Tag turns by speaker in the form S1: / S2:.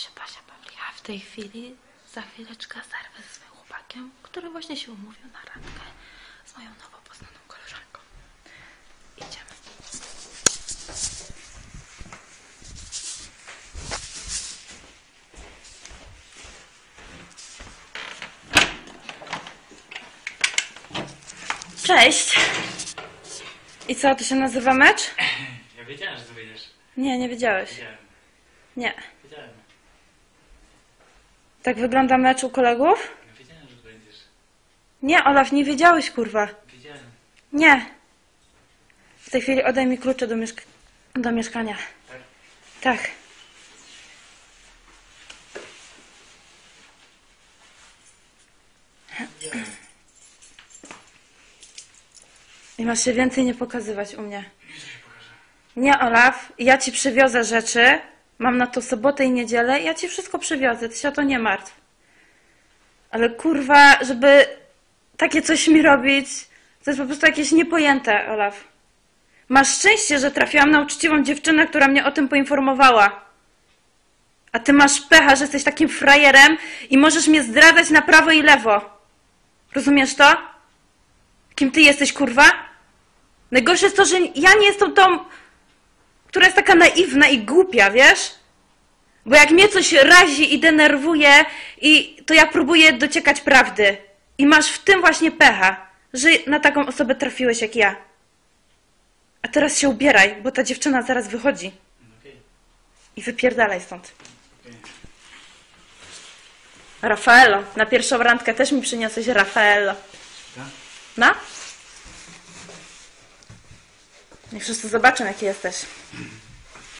S1: Basia, Basia, Basia. Ja w tej chwili za chwileczkę zerwę ze swoim chłopakiem, który właśnie się umówił na randkę z moją nowo poznaną koleżanką. Idziemy. Cześć. I co, to się nazywa mecz?
S2: Ja wiedziałem, że to wyjdziesz.
S1: Nie, nie wiedziałeś.
S2: Wiedziałem.
S1: Nie.
S2: Wiedziałem.
S1: Tak wygląda mecz u kolegów?
S2: Ja wiedziałem, że będziesz.
S1: Nie, Olaf, nie wiedziałeś, kurwa.
S2: Wiedziałem.
S1: Nie. W tej chwili oddaj mi klucze do, mieszk- do mieszkania.
S2: Tak?
S1: Tak. I masz się więcej nie pokazywać u mnie. Nie, Olaf, ja ci przywiozę rzeczy. Mam na to sobotę i niedzielę. Ja ci wszystko przywiozę, ty się o to nie martw. Ale kurwa, żeby takie coś mi robić, to jest po prostu jakieś niepojęte, Olaf. Masz szczęście, że trafiłam na uczciwą dziewczynę, która mnie o tym poinformowała. A ty masz pecha, że jesteś takim frajerem i możesz mnie zdradzać na prawo i lewo. Rozumiesz to? Kim ty jesteś, kurwa? Najgorsze jest to, że ja nie jestem tą, która jest taka naiwna i głupia, wiesz? Bo jak mnie coś razi i denerwuje, i to ja próbuję dociekać prawdy. I masz w tym właśnie pecha, że na taką osobę trafiłeś jak ja. A teraz się ubieraj, bo ta dziewczyna zaraz wychodzi. I wypierdalaj stąd. Rafaelo, na pierwszą randkę też mi przyniosłeś Rafaelo.
S2: Tak?
S1: No? Niech wszyscy zobaczą, jaki jesteś.